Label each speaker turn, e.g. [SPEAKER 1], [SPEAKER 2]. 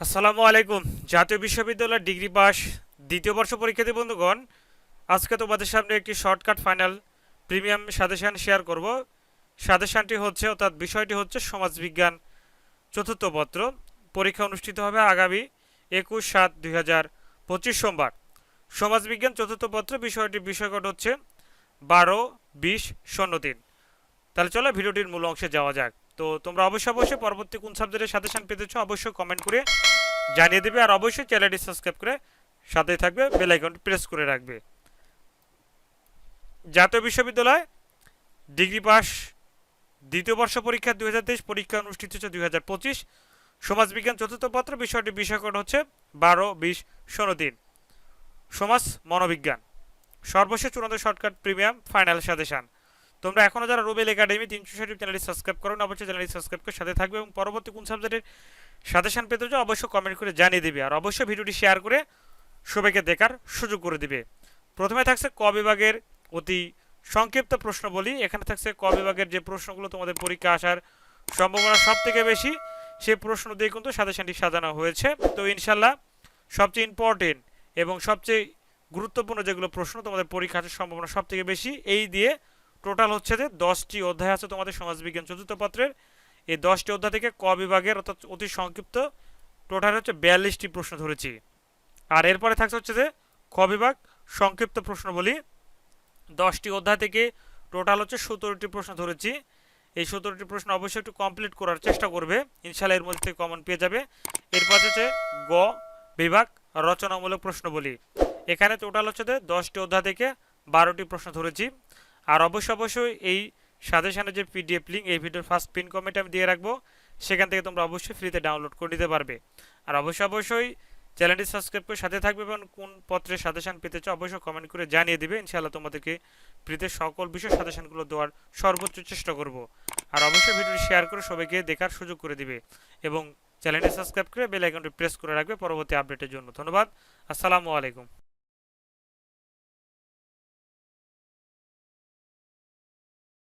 [SPEAKER 1] আসসালামু আলাইকুম। জাতীয় বিশ্ববিদ্যালয়ের ডিগ্রি পাস দ্বিতীয় বর্ষ পরীক্ষার্থী বন্ধুগণ, আজকে তোমাদের সামনে একটি shortcut final premium suggestion share করব। সাজেশানটি হচ্ছে, অর্থাৎ বিষয়টি হচ্ছে সমাজবিজ্ঞান চতুর্থ পত্র। পরীক্ষা অনুষ্ঠিত হবে আগামী একুশ সাত দুই হাজার পঁচিশ সোমবার। সমাজবিজ্ঞান চতুর্থ পত্র বিষয়টির বিষয়কট হচ্ছে বারো, বিশ, শূন্য তিন। তাহলে চলো ভিডিওটির মূল অংশে যাওয়া যাক। তো তোমরা অবশ্যই অবশ্যই পরবর্তী কোন সাবজেক্টের সাজেশন পেতেছো অবশ্যই কমেন্ট করে জানিয়ে দেবে আর অবশ্যই চ্যানেলটি সাবস্ক্রাইব করে সাথে থাকবে বেল আইকনটি প্রেস করে রাখবে। জাতীয় বিশ্ববিদ্যালয় ডিগ্রি পাস দ্বিতীয় বর্ষ পরীক্ষা দুই হাজার তেইশ, পরীক্ষা অনুষ্ঠিত হচ্ছে দুই হাজার পঁচিশ। সমাজবিজ্ঞান চতুর্থ পত্র, বিষয়টি বিষয়কট হচ্ছে বারো, বিশ, ষোলো দিন। সমাজ মনোবিজ্ঞান, সর্বশেষ চূড়ান্ত শর্টকাট প্রিমিয়াম ফাইনাল সাজেশন তোমরা এখনও যারা রুবেল একাডেমি তিনশো ষাট চ্যানেলটি সাবস্ক্রাইব করো অবশ্যই চ্যানেলটি সাবস্ক্রাইব করে সাথে থাকবে এবং পরবর্তী কোন সাবজেক্টের সাজেশন পেতে চাও অবশ্যই কমেন্ট করে জানিয়ে দেবে আর অবশ্যই ভিডিওটি শেয়ার করে সবাইকে দেখার সুযোগ করে দিবে। প্রথমে থাকছে ক বিভাগের অতি সংক্ষিপ্ত প্রশ্ন বলি এখানে থাকছে ক বিভাগের যে প্রশ্নগুলো তোমাদের পরীক্ষা আসার সম্ভাবনা সব থেকে বেশি, সেই প্রশ্ন দিয়ে কিন্তু সাজেশনটি সাজানো হয়েছে। তো ইনশাল্লাহ সবচেয়ে ইম্পর্টেন্ট এবং সবচেয়ে গুরুত্বপূর্ণ যেগুলো প্রশ্ন তোমাদের পরীক্ষা আসার সম্ভাবনা সব থেকে বেশি, এই দিয়ে টোটাল হচ্ছে যে দশটি অধ্যায় আছে তোমাদের সমাজবিজ্ঞান চতুর্থ পত্রের। এই দশটি অধ্যায় থেকে ক বিভাগের অর্থাৎ অতি সংক্ষিপ্ত টোটাল হচ্ছে বিয়াল্লিশটি প্রশ্ন ধরেছি। আর এরপরে থাকছে হচ্ছে যে খ বিভাগ, সংক্ষিপ্ত প্রশ্ন বলি দশটি অধ্যায় থেকে টোটাল হচ্ছে সতেরোটি প্রশ্ন ধরেছি। এই সতেরোটি প্রশ্ন অবশ্যই একটু কমপ্লিট করার চেষ্টা করবে। ইনশাল্লাহ এর মধ্যে কমন পেয়ে যাবে। এরপর হচ্ছে গ বিভাগ, রচনামূলক প্রশ্ন বলি এখানে টোটাল হচ্ছে যে দশটি অধ্যায় থেকে বারোটি প্রশ্ন ধরেছি। আর অবশ্যই অবশ্যই এই সাজেশনের যে পিডিএফ লিঙ্ক এই ভিডিওর ফার্স্ট পিন কমেন্টে আমি দিয়ে রাখব, সেখান থেকে তোমরা অবশ্যই ফ্রিতে ডাউনলোড করে নিতে পারবে। আর অবশ্যই অবশ্যই চ্যানেলটি সাবস্ক্রাইব করে সাথে থাকবে এবং কোন পত্রের সাজেশন পেতে চাও অবশ্যই কমেন্ট করে জানিয়ে দিবে। ইনশাআল্লাহ তোমাদেরকে ফ্রিতে সকল বিষয় সাজেশনগুলো দেওয়ার সর্বোচ্চ চেষ্টা করব। আর অবশ্যই ভিডিওটি শেয়ার করে সবাইকে দেখার সুযোগ করে দিবে এবং চ্যানেলটি সাবস্ক্রাইব করে বেল আইকনটি প্রেস করে রাখবে পরবর্তী আপডেটের জন্য। ধন্যবাদ। আসসালামু আলাইকুম।